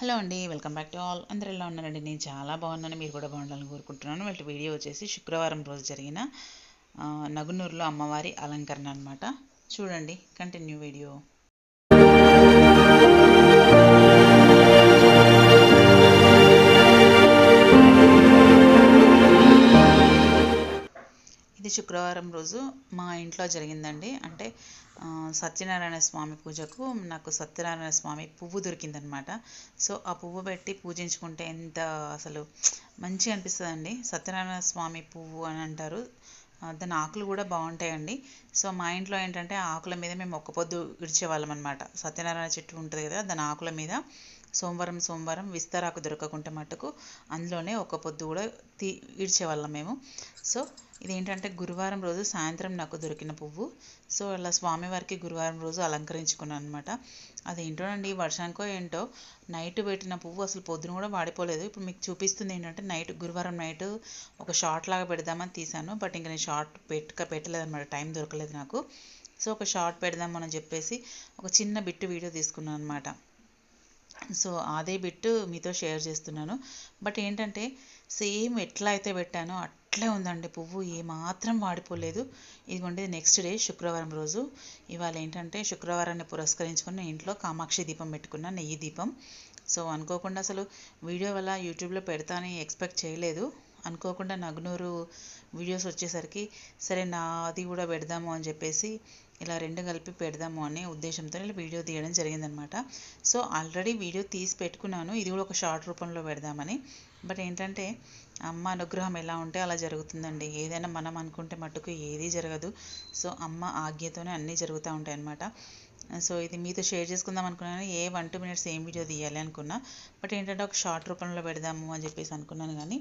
Hello అండి welcome back to all. అందరు ఎలా ఉన్నారండి? నేను చాలా బాగున్నాను. మీరు కూడా బాగుండాలని కోరుకుంటున్నాను. వాళ్ళ వీడియో వచ్చేసి శుక్రవారం రోజు జరిగిన నగునూరులో అమ్మవారి అలంకరణ అనమాట చూడండి కంటిన్యూ వీడియో ఇది శుక్రవారం రోజు మా ఇంట్లో జరిగిందండి. అంటే సత్యనారాయణ స్వామి పూజకు నాకు సత్యనారాయణ స్వామి పువ్వు దొరికిందనమాట. సో ఆ పువ్వు పెట్టి పూజించుకుంటే ఎంత అసలు మంచిగా అనిపిస్తుందండి. సత్యనారాయణ స్వామి పువ్వు అని అంటారు. దాని ఆకులు కూడా బాగుంటాయండి. సో మా ఇంట్లో ఏంటంటే ఆకుల మీద మేము ఒక్క పొద్దు విడిచేవాళ్ళం అనమాట సత్యనారాయణ చెట్టు ఉంటుంది కదా దాని ఆకుల మీద. సోమవారం సోమవారం విస్తరాకు దొరకకుంటే మటుకు అందులోనే ఒక పొద్దు కూడా తీ ఈడ్చేవాళ్ళం మేము. సో ఇదేంటంటే గురువారం రోజు సాయంత్రం నాకు దొరికిన పువ్వు. సో అలా స్వామివారికి గురువారం రోజు అలంకరించుకున్నాను అనమాట అదేంటోనండి వర్షానికో ఏంటో నైట్ పెట్టిన పువ్వు అసలు పొద్దున కూడా వాడిపోలేదు. ఇప్పుడు మీకు చూపిస్తుంది ఏంటంటే నైట్ గురువారం నైట్ ఒక షార్ట్ లాగా పెడదామని తీసాను బట్ ఇంకా నేను షార్ట్ పెట్టక పెట్టలేదు అనమాట టైం దొరకలేదు నాకు. సో ఒక షార్ట్ పెడదామని చెప్పేసి ఒక చిన్న బిట్టు వీడియో తీసుకున్నాను అనమాట సో అదే బిట్టు మీతో షేర్ చేస్తున్నాను. బట్ ఏంటంటే సేమ్ ఎట్లా అయితే పెట్టానో అట్లే ఉందండి పువ్వు. ఏమాత్రం వాడిపోలేదు. ఇదిగోండి నెక్స్ట్ డే శుక్రవారం రోజు ఇవాళ ఏంటంటే శుక్రవారాన్ని పురస్కరించుకుని ఇంట్లో కామాక్షి దీపం పెట్టుకున్న నెయ్యి దీపం. సో అనుకోకుండా అసలు వీడియో వల్ల యూట్యూబ్లో పెడతానని ఎక్స్పెక్ట్ చేయలేదు. అనుకోకుండా నగ్నూరు వీడియోస్ వచ్చేసరికి సరే నాది కూడా పెడదాము అని చెప్పేసి ఇలా రెండు కలిపి పెడదాము అనే ఉద్దేశంతో ఇలా వీడియో తీయడం జరిగిందనమాట. సో ఆల్రెడీ వీడియో తీసి పెట్టుకున్నాను. ఇది కూడా ఒక షార్ట్ రూపంలో పెడదామని. బట్ ఏంటంటే అమ్మ అనుగ్రహం ఎలా ఉంటే అలా జరుగుతుందండి. ఏదైనా మనం అనుకుంటే మట్టుకు ఏదీ జరగదు. సో అమ్మ ఆజ్ఞతోనే అన్నీ జరుగుతూ ఉంటాయి అన్నమాట సో ఇది మీతో షేర్ చేసుకుందాం అనుకున్నాను. ఏ వన్ టూ మినిట్స్ ఏం వీడియో తీయాలి అనుకున్నా. బట్ ఏంటంటే ఒక షార్ట్ రూపంలో పెడదాము అని చెప్పేసి అనుకున్నాను కానీ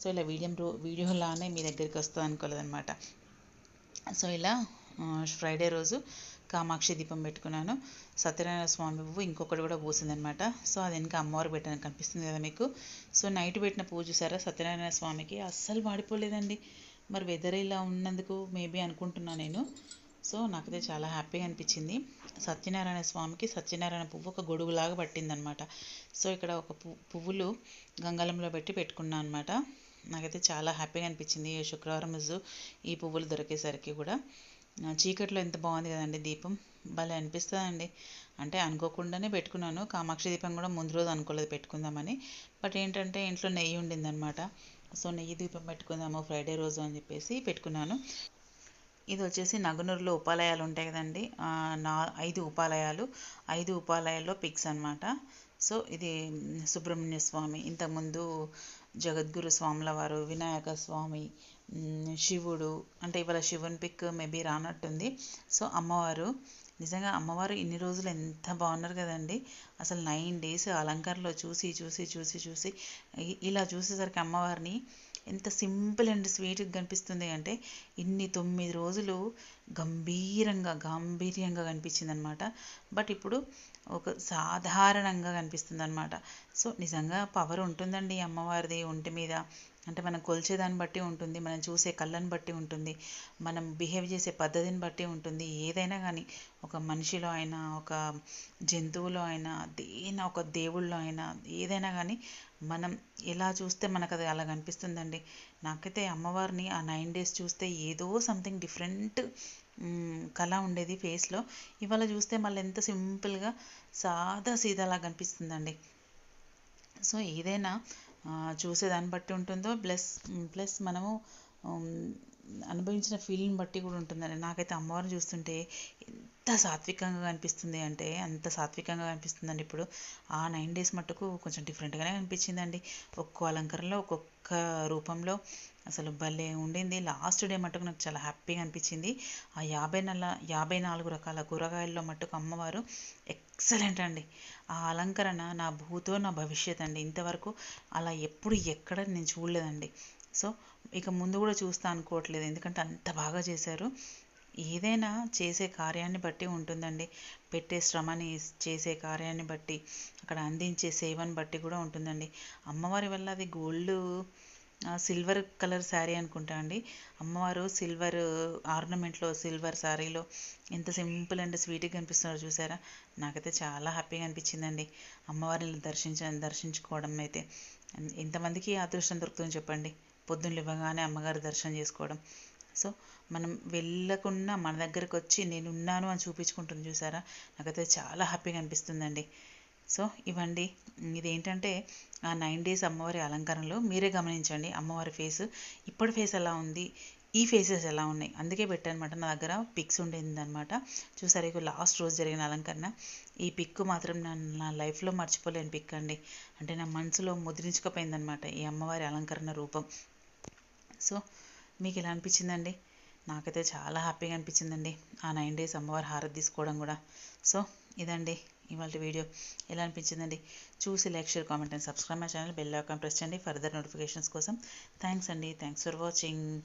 సో ఇలా వీడియో వీడియోలానే మీ దగ్గరికి వస్తుంది అనుకోలేదన్నమాట సో ఇలా ఫ్రైడే రోజు కామాక్షి దీపం పెట్టుకున్నాను. సత్యనారాయణ స్వామి పువ్వు ఇంకొకటి కూడా పూసిందనమాట. సో అది ఇంకా అమ్మవారు పెట్టాను కనిపిస్తుంది కదా మీకు. సో నైట్ పెట్టిన పూజ చూసారా సత్యనారాయణ స్వామికి. అస్సలు వాడిపోలేదండి. మరి వెదర్ ఇలా ఉన్నందుకు మేబీ అనుకుంటున్నా నేను. సో నాకైతే చాలా హ్యాపీగా అనిపించింది. సత్యనారాయణ స్వామికి సత్యనారాయణ పువ్వు ఒక గొడుగులాగా పట్టిందనమాట. సో ఇక్కడ ఒక పువ్వులు గంగాలంలో పెట్టి పెట్టుకున్నాను అనమాట నాకైతే చాలా హ్యాపీగా అనిపించింది. ఈ శుక్రవారం రోజు ఈ పువ్వులు దొరికేసరికి కూడా. చీకట్లో ఎంత బాగుంది కదండి దీపం. భలే అనిపిస్తుందండి. అంటే అనుకోకుండానే పెట్టుకున్నాను. కామాక్షి దీపం కూడా ముందు రోజు అనుకోలేదు పెట్టుకుందామని. బట్ ఏంటంటే ఇంట్లో నెయ్యి ఉండిందనమాట సో నెయ్యి దీపం పెట్టుకుందాము ఫ్రైడే రోజు అని చెప్పేసి పెట్టుకున్నాను. ఇది వచ్చేసి నగనూరులో ఉపాలయాలు ఉంటాయి కదండి. నా ఐదు ఉపాలయాలు. ఐదు ఉపాలయాల్లో పిక్స్ అన్నమాట. సో ఇది సుబ్రహ్మణ్య స్వామి ఇంతకుముందు జగద్గురు స్వాముల వారు వినాయక స్వామి శివుడు అంటే ఇవాళ శివుని పిక్ మేబీ రానట్టుంది. సో అమ్మవారు నిజంగా అమ్మవారు ఇన్ని రోజులు ఎంత బాగున్నారు కదండి. అసలు నైన్ డేస్ అలంకారంలో చూసి చూసి చూసి చూసి ఇలా చూసేసరికి అమ్మవారిని ఎంత సింపుల్ అండ్ స్వీట్గా కనిపిస్తుంది అంటే ఇన్ని తొమ్మిది రోజులు గంభీరంగా గాంభీర్యంగా కనిపించింది అనమాట బట్ ఇప్పుడు ఒక సాధారణంగా కనిపిస్తుంది అనమాట సో నిజంగా పవర్ ఉంటుందండి ఈ అమ్మవారిది ఒంటి మీద. అంటే మనం కొలిచేదాన్ని బట్టి ఉంటుంది మనం చూసే కళ్ళని బట్టి ఉంటుంది మనం బిహేవ్ చేసే పద్ధతిని బట్టి ఉంటుంది. ఏదైనా కానీ ఒక మనిషిలో అయినా ఒక జంతువులో అయినా దేనా ఒక దేవుళ్ళో అయినా ఏదైనా కానీ మనం ఎలా చూస్తే మనకు అది అలా కనిపిస్తుందండి. నాకైతే అమ్మవారిని ఆ నైన్ డేస్ చూస్తే ఏదో సంథింగ్ డిఫరెంట్ కళ ఉండేది ఫేస్లో. ఇవాళ చూస్తే మళ్ళీ ఎంత సింపుల్గా సాదా సీదాలా కనిపిస్తుందండి. సో ఏదైనా చూసేదాన్ని బట్టి ఉంటుందో ప్లస్ ప్లస్ మనము అనుభవించిన ఫీలింగ్ బట్టి కూడా ఉంటుందండి. నాకైతే అమ్మవారిని చూస్తుంటే ఎంత సాత్వికంగా కనిపిస్తుంది అంటే అంత సాత్వికంగా కనిపిస్తుందండి. ఇప్పుడు ఆ నైన్ డేస్ మట్టుకు కొంచెం డిఫరెంట్గానే కనిపించిందండి ఒక్కో అలంకరణలో ఒక్కొక్క రూపంలో అసలు భలే ఉండింది. లాస్ట్ డే మట్టుకు నాకు చాలా హ్యాపీగా అనిపించింది. ఆ యాభై నెల యాభై నాలుగు రకాల కూరగాయల్లో మట్టుకు అమ్మవారు ఎక్సలెంట్ అండి. ఆ అలంకరణ నా భూతో నా భవిష్యత్ అండి. ఇంతవరకు అలా ఎప్పుడు ఎక్కడ నేను చూడలేదండి. సో ఇక ముందు కూడా చూస్తా అనుకోవట్లేదు. ఎందుకంటే అంత బాగా చేశారు. ఏదైనా చేసే కార్యాన్ని బట్టి ఉంటుందండి. పెట్టే శ్రమని చేసే కార్యాన్ని బట్టి అక్కడ అందించే సేవని బట్టి కూడా ఉంటుందండి. అమ్మవారి వల్ల అది గోల్డ్ సిల్వర్ కలర్ శారీ అనుకుంటా అండి. అమ్మవారు సిల్వర్ ఆర్నమెంట్లో సిల్వర్ శారీలో ఎంత సింపుల్ అండ్ స్వీట్గా కనిపిస్తున్నారో చూసారా? నాకైతే చాలా హ్యాపీగా అనిపించిందండి. అమ్మవారిని దర్శించ దర్శించుకోవడం అయితే. ఎంతమందికి అదృష్టం దొరుకుతుందో చెప్పండి. పొద్దున్న ఇవ్వగానే అమ్మగారు దర్శనం చేసుకోవడం. సో మనం వెళ్ళకుండా మన దగ్గరకు వచ్చి నేను ఉన్నాను అని చూపించుకుంటుంది చూసారా? నాకైతే చాలా హ్యాపీగా అనిపిస్తుందండి. సో ఇవ్వండి. ఇదేంటంటే ఆ నైన్ డేస్ అమ్మవారి అలంకారంలో మీరే గమనించండి అమ్మవారి ఫేస్. ఇప్పటి ఫేస్ ఎలా ఉంది? ఈ ఫేసెస్ ఎలా ఉన్నాయి? అందుకే పెట్టానమాట. నా దగ్గర పిక్స్ ఉండేదన్నమాట. చూసారు ఇక లాస్ట్ రోజు జరిగిన అలంకరణ. ఈ పిక్ మాత్రం నా నా లైఫ్లో మర్చిపోలేని పిక్ అండి. అంటే నా మనసులో ముద్రించుకుపోయిందనమాట ఈ అమ్మవారి అలంకరణ రూపం. సో మీకు ఎలా అనిపించిందండి? నాకైతే చాలా హ్యాపీగా అనిపించిందండి. ఆ నైన్ డేస్ అమ్మవారి హారతి తీసుకోవడం కూడా. సో ఇదండి ఇవాళ వీడియో. ఎలా అనిపించిందండి? చూసి like share comment and subscribe my channel. Bell icon press చేయండి. ఫర్దర్ నోటిఫికేషన్స్ కోసం. థ్యాంక్స్ అండి. Thanks for watching.